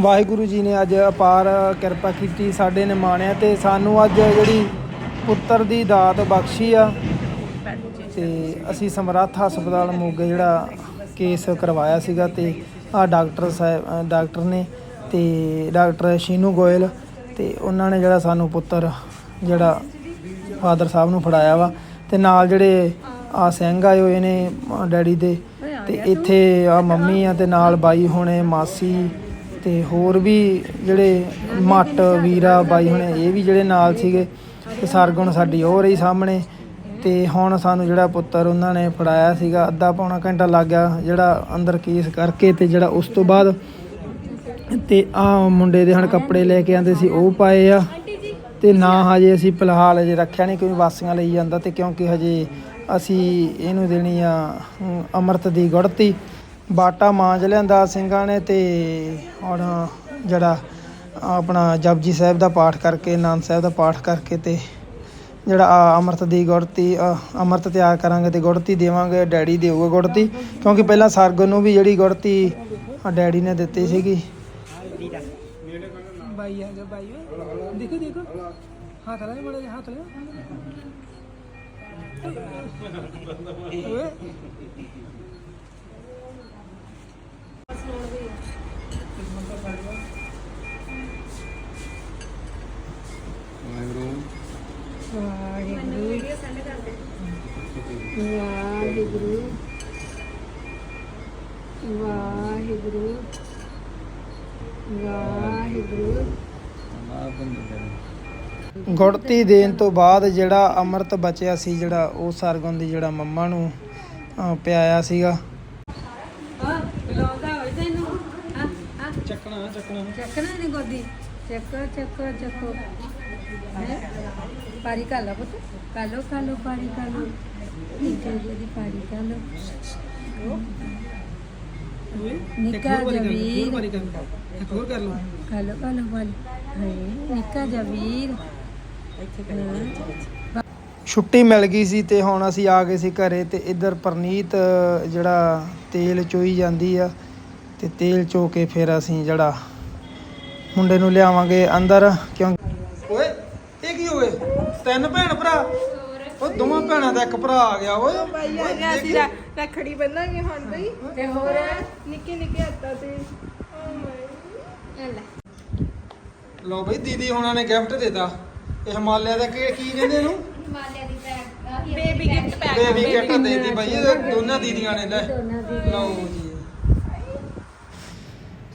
ਵਾਹਿਗੁਰੂ ਜੀ ਨੇ ਅੱਜ ਅਪਾਰ ਕਿਰਪਾ ਕੀਤੀ, ਸਾਡੇ ਨੇ ਮਾਣਿਆ ਤੇ ਸਾਨੂੰ ਅੱਜ ਜਿਹੜੀ ਪੁੱਤਰ ਦੀ ਦਾਤ ਬਖਸ਼ੀ ਆ। ਤੇ ਅਸੀਂ ਸਮਰੱਥ ਹਸਪਤਾਲ ਮੋਗੇ ਜਿਹੜਾ ਕੇਸ ਕਰਵਾਇਆ ਸੀਗਾ ਤੇ ਆ ਡਾਕਟਰ ਸਾਹਿਬ ਡਾਕਟਰ ਨੇ ਤੇ ਡਾਕਟਰ ਸ਼ੀਨੂ ਗੋਇਲ ਤੇ ਉਹਨਾਂ ਨੇ ਜਿਹੜਾ ਸਾਨੂੰ ਪੁੱਤਰ ਜਿਹੜਾ ਫਾਦਰ ਸਾਹਿਬ ਨੂੰ ਫੜਾਇਆ ਵਾ ਤੇ ਨਾਲ ਜਿਹੜੇ ਆ ਸਿੰਘ ਆਏ ਹੋਏ ਨੇ, ਡੈਡੀ ਦੇ ਤੇ ਇੱਥੇ ਆ ਮੰਮੀ ਆ ਤੇ ਨਾਲ ਬਾਈ ਹੋਣੇ, ਮਾਸੀ ਤੇ ਹੋਰ ਵੀ ਜਿਹੜੇ ਮੱਟ ਵੀਰਾ ਬਾਈ ਹੁਣੇ ਇਹ ਵੀ ਜਿਹੜੇ ਨਾਲ ਸੀਗੇ ਤੇ ਸਰਗੁਣ ਸਾਡੀ ਹੋ ਰਹੀ ਸਾਹਮਣੇ ਤੇ ਹੁਣ ਸਾਨੂੰ ਜਿਹੜਾ ਪੁੱਤਰ ਉਹਨਾਂ ਨੇ ਫੜਾਇਆ ਸੀਗਾ ਅੱਧਾ ਪੌਣਾ ਘੰਟਾ ਲੱਗ ਗਿਆ ਜਿਹੜਾ ਅੰਦਰ ਕੇਸ ਕਰਕੇ ਤੇ ਜਿਹੜਾ ਉਸ ਤੋਂ ਬਾਅਦ ਤੇ ਆ ਮੁੰਡੇ ਦੇ ਹੁਣ ਕੱਪੜੇ ਲੈ ਕੇ ਆਂਦੇ ਸੀ ਉਹ ਪਾਏ ਆ ਤੇ ਨਾ ਹਜੇ ਅਸੀਂ ਫਿਲਹਾਲ ਹਜੇ ਰੱਖਿਆ ਨਹੀਂ ਕਿਉਂਕਿ ਵਾਸੀਆਂ ਲਈ ਜਾਂਦਾ ਤੇ ਕਿਉਂਕਿ ਹਜੇ ਅਸੀਂ ਇਹਨੂੰ ਦੇਣੀ ਆ ਅਮ, ਅੰਮ੍ਰਿਤ ਦੀ ਗੁੜਤੀ ਬਾਟਾ ਮਾਂਜ ਲਿਆਂਦਾ ਸਿੰਘਾਂ ਨੇ ਤੇ ਹੁਣ ਜਿਹੜਾ ਆਪਣਾ ਜਪਜੀ ਸਾਹਿਬ ਦਾ ਪਾਠ ਕਰਕੇ ਆਨੰਦ ਸਾਹਿਬ ਦਾ ਪਾਠ ਕਰਕੇ ਤੇ ਜਿਹੜਾ ਆ ਅੰਮ੍ਰਿਤ ਦੀ ਗੁੜਤੀ ਅ, ਅੰਮ੍ਰਿਤ ਤਿਆਰ ਕਰਾਂਗੇ ਤੇ ਗੁੜਤੀ ਦੇਵਾਂਗੇ ਡੈਡੀ ਦੇਊਗਾ ਗੁੜਤੀ ਕਿਉਂਕਿ ਪਹਿਲਾਂ ਸਰਗੁਣ ਨੂੰ ਵੀ ਜਿਹੜੀ ਗੁੜਤੀ ਡੈਡੀ ਨੇ ਦਿੱਤੀ ਸੀਗੀ। ਬਾਈ ਆ ਜਾ ਬਾਈ ਦੇਖੋ ਦੇਖੋ। ਹੱਥ ਲਾ ਮੜੇ ਹੱਥ ਲਾ। ਓਏ। ਵਾਹਿਗੁਰੂ। ਵਾਹਿਗੁਰੂ। ਵਾਹਿਗੁਰੂ। ਗੁੜਤੀ ਦੇਣ ਤੋਂ ਬਾਅਦ ਜਿਹੜਾ ਅੰਮ੍ਰਿਤ ਬਚਿਆ ਸੀ ਜਿਹੜਾ ਉਹ ਸਰਗੁਣ ਦੀ ਜਿਹੜਾ ਮੰਮਾ ਨੂੰ ਪਿਆਇਆ ਸੀਗਾ। ਹਾਂ ਬੁਲਾਉਂਦਾ ਹੋਈ ਤੈਨੂੰ ਹਾਂ ਹਾਂ। ਚੱਕਣਾ ਚੱਕਣਾ। ਚੱਕਣਾ ਨਹੀਂ ਗੋਦੀ। ਚੱਕੋ ਚੱਕੋ ਚੱਕੋ। ਹੈਂ? ਪਾਰੀ ਕਰ ਲਾ ਪੁੱਤ। ਕਰ ਲੋ ਕਰ ਲੋ ਪਾਰੀ ਕਰ ਲੋ ਨਿੱਕਾ ਜੀ ਪਾਰੀ ਕਰ ਲੋ ਨਿੱਕਾ ਜਵੀਰ। ਵਾਰੀ ਕਰ ਇੱਕ ਹੋਰ ਕਰ ਲਓ। ਕਰ ਲੋ ਕਰ ਲੋ ਪਾਰੀ ਹਾਏ ਨਿੱਕਾ ਜਵੀਰ। ਹਾਂ। ਛੁੱਟੀ ਮਿਲ ਗਈ ਸੀ ਤੇ ਹੁਣ ਅਸੀਂ ਆ ਗਏ ਸੀ ਘਰੇ ਤੇ ਇੱਧਰ ਪਰਨੀਤ ਜਿਹੜਾ ਤੇਲ ਚੋਈ ਜਾਂਦੀ ਆ ਤੇ ਤੇਲ ਚੋ ਕੇ ਫਿਰ ਅਸੀਂ ਜਿਹੜਾ ਮੁੰਡੇ ਨੂੰ ਲਿਆਵਾਂਗੇ ਅੰਦਰ ਕਿਉਂ ਹੋਏ ਤਿੰਨ ਭੈਣ ਭਰਾ? ਉਹ ਦੋਵਾਂ ਭੈਣਾਂ ਦਾ ਇੱਕ ਭਰਾ ਆ ਗਿਆ ਓਏ। ਭਾਈ ਆ ਗਿਆ ਸੀ ਰਾ- ਰੱਖੜੀ ਬੰਨਾਂਗੇ ਹੁਣ ਬਈ। ਤੇ ਹੋਰ? ਨਿੱਕੇ ਨਿੱਕੇ ਹੱਥਾਂ ਤੇ। ਓ ਮਾਈ ਲਓ ਬਈ ਦੀਦੀ ਹੁਣਾਂ ਨੇ ਗਿਫਟ ਦਿੱਤਾ। ਇਹ ਹਿਮਾਲਿਆ ਦਾ ਕੀ ਕੀ ਕਹਿੰਦੇ ਇਹਨੂੰ? Baby gift pack baby kit ਦੇਤੀ ਬਾਈ ਇਹ ਦੋਨਾਂ ਦੀਦੀਆਂ ਨੇ ਲੈ। ਦੀ ਲਓ ਜੀ।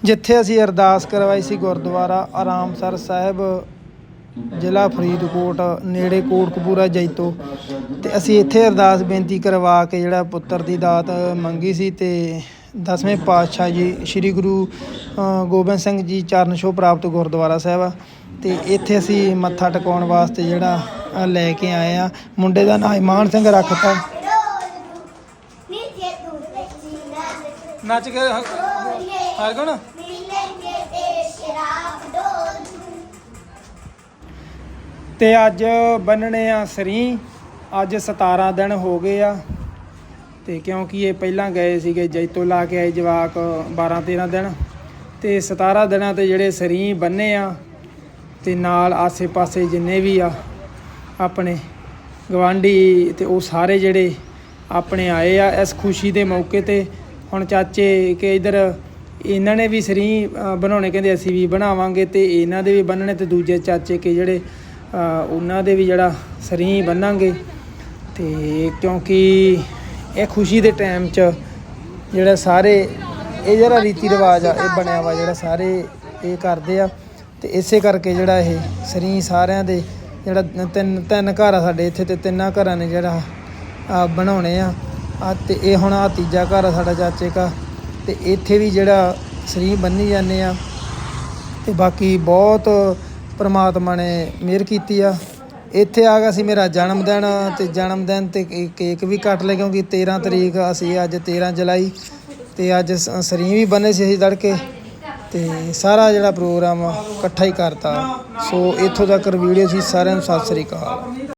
ਜਿੱਥੇ ਅਸੀਂ ਅਰਦਾਸ ਕਰਵਾਈ ਸੀ ਗੁਰਦੁਆਰਾ ਆਰਾਮਸਰ ਸਾਹਿਬ ਜ਼ਿਲ੍ਹਾ ਫਰੀਦਕੋਟ, ਨੇੜੇ ਕੋਟਕਪੂਰਾ, ਜੈਤੋ। ਤੇ ਅਸੀਂ ਇੱਥੇ ਅਰਦਾਸ ਬੇਨਤੀ ਕਰਵਾ ਕੇ ਜਿਹੜਾ ਪੁੱਤਰ ਦੀ ਦਾਤ ਮੰਗੀ ਸੀ ਤੇ ਦਸਵੇਂ ਪਾਤਸ਼ਾਹ ਜੀ, ਸ੍ਰੀ ਗੁਰੂ ਗੋਬਿੰਦ ਸਿੰਘ ਜੀ ਚਰਨ ਛੋਹ ਪ੍ਰਾਪਤ ਗੁਰਦੁਆਰਾ ਸਾਹਿਬ ਆ। ਤੇ ਇੱਥੇ ਅਸੀਂ ਮੱਥਾ ਟਿਕਾਉਣ ਵਾਸਤੇ ਜਿਹੜਾ ਲੈ ਕੇ ਆਏ ਆ। ਮੁੰਡੇ ਦਾ ਨਾਮ ਇਮਾਨ ਸਿੰਘ ਰੱਖਤਾ। ਨੱਚ ਕੇ ਹਰ ਗੁਣ ਨੀਲੇ ਤੇ ਸ਼ਰਾਬ ਤੇ ਅੱਜ ਬੰਨਣੇ ਆ ਸਰੀ। ਅੱਜ 17 ਦਿਨ ਹੋ ਗਏ ਆ। ਤੇ ਕਿਉਂਕਿ ਇਹ ਪਹਿਲਾਂ ਗਏ ਸੀਗੇ ਜੈਤੋ ਲਾ ਕੇ ਆਏ ਜਵਾਕ 12 13 ਦਿਨ। ਤੇ 17 ਦਿਨਾਂ ਤੇ ਜਿਹੜੇ ਸਰੀ ਬੰਨੇ ਆ, ਤੇ ਨਾਲ ਆਸੇ-ਪਾਸੇ ਜਿੰਨੇ ਵੀ ਆ, ਆਪਣੇ ਗਵਾਂਢੀ ਤੇ ਉਹ ਸਾਰੇ ਜਿਹੜੇ ਆਪਣੇ ਆਏ ਆ ਇਸ ਖੁਸ਼ੀ ਦੇ ਮੌਕੇ ਤੇ। ਹੁਣ ਚਾਚੇ ਕਿ ਇਧਰ ਇਹਨਾਂ ਨੇ ਵੀ ਸਰੀ ਬਣਾਉਣੇ ਕਹਿੰਦੇ ਅਸੀਂ ਵੀ ਬਣਾਵਾਂਗੇ ਤੇ ਇਹਨਾਂ ਦੇ ਵੀ ਬੰਨਣੇ ਤੇ ਦੂਜੇ ਚਾਚੇ ਕਿ ਜਿਹੜੇ ਉਹਨਾਂ ਦੇ ਵੀ ਜਿਹੜਾ ਸਰੀ ਬੰਨਾਂਗੇ ਤੇ ਕਿਉਂਕਿ ਇਹ ਖੁਸ਼ੀ ਦੇ ਟਾਈਮ 'ਚ ਜਿਹੜਾ ਸਾਰੇ, ਇਹ ਜਿਹੜਾ ਰੀਤੀ ਰਿਵਾਜ ਆ, ਇਹ ਬਣਿਆ ਵਾ, ਜਿਹੜਾ ਸਾਰੇ ਇਹ ਕਰਦੇ ਆ। ਤੇ ਇਸੇ ਕਰਕੇ ਜਿਹੜਾ ਇਹ ਸਰੀ ਸਾਰਿਆਂ ਦੇ ਜਿਹੜਾ ਤਿੰਨ ਤਿੰਨ ਘਰ ਆ ਸਾਡੇ ਇੱਥੇ ਤੇ ਤਿੰਨਾਂ ਘਰਾਂ ਨੇ ਜਿਹੜਾ, ਆ ਬਣਾਉਣੇ ਆ। ਆ ਤੇ ਇਹ ਹੁਣ ਆ ਤੀਜਾ ਘਰ ਆ ਸਾਡਾ ਚਾਚੇ ਕਾ। ਤੇ ਇੱਥੇ ਵੀ ਜਿਹੜਾ ਸਰੀ ਬੰਨੀ ਜਾਂਦੇ ਆ। ਤੇ ਬਾਕੀ ਬਹੁਤ ਪ੍ਰਮਾਤਮਾ ਨੇ ਮਿਹਰ ਕੀਤੀ ਆ। ਇੱਥੇ ਆ ਗਿਆ ਸੀ ਮੇਰਾ ਜਨਮ ਦਿਨ ਤੇ ਜਨਮ ਦਿਨ ਤੇ ਕੇ- ਕੇਕ ਵੀ ਕੱਟ ਲਿਆ ਕਿਉਂਕਿ 13 ਤਰੀਕ ਅਸੀਂ ਅੱਜ 13 ਜੁਲਾਈ ਤੇ ਅੱਜ ਸ- ਸਰੀਂ ਵੀ ਬਣੇ ਸੀ ਅਸੀਂ ਤੜਕੇ ਤੇ ਸਾਰਾ ਜਿਹੜਾ ਪ੍ਰੋਗਰਾਮ ਇਕੱਠਾ ਹੀ ਕਰਤਾ। ਸੋ ਇੱਥੋਂ ਤੱਕ ਵੀਡੀਓ ਸੀ, ਸਾਰਿਆਂ ਨੂੰ ਸਤਿ ਸ੍ਰੀ ਅਕਾਲ।